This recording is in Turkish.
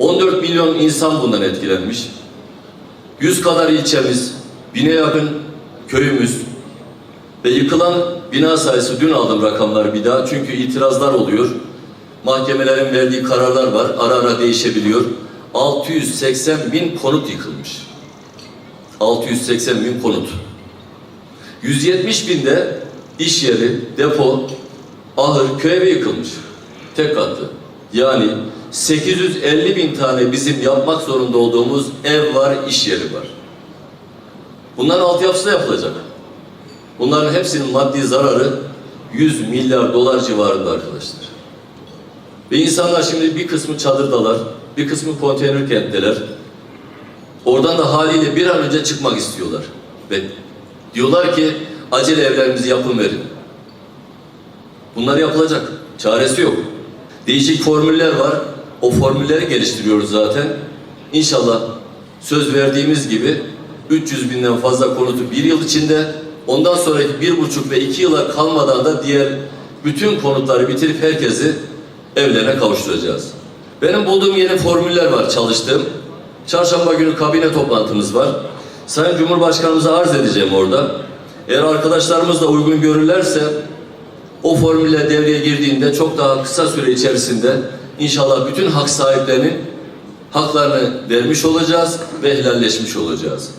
14 milyon insan bundan etkilenmiş. 100 kadar ilçemiz, bine yakın köyümüz ve yıkılan bina sayısı dün aldım rakamları bir daha çünkü itirazlar oluyor. Mahkemelerin verdiği kararlar var, ara ara değişebiliyor. 680 bin konut yıkılmış. 680 bin konut. 170 binde iş yeri, depo, ahır, köy yıkılmış. Tek katlı. Yani 850 bin tane bizim yapmak zorunda olduğumuz ev var, iş yeri var. Bunların altyapısı da yapılacak. Bunların hepsinin maddi zararı 100 milyar dolar civarında arkadaşlar. Ve insanlar şimdi bir kısmı çadırdalar, bir kısmı konteyner kentteler. Oradan da haliyle bir an önce çıkmak istiyorlar. Ve diyorlar ki acele evlerimizi yapın verin. Bunlar yapılacak. Çaresi yok. Değişik formüller var. O formülleri geliştiriyoruz zaten. İnşallah söz verdiğimiz gibi 300 binden fazla konutu bir yıl içinde ondan sonraki bir buçuk ve iki yıla kalmadan da diğer bütün konutları bitirip herkesi evlerine kavuşturacağız. Benim bulduğum yeni formüller var çalıştığım. Çarşamba günü kabine toplantımız var. Sayın Cumhurbaşkanımıza arz edeceğim orada. Eğer arkadaşlarımız da uygun görürlerse o formülle devreye girdiğinde çok daha kısa süre içerisinde inşallah bütün hak sahiplerinin haklarını vermiş olacağız ve helalleşmiş olacağız.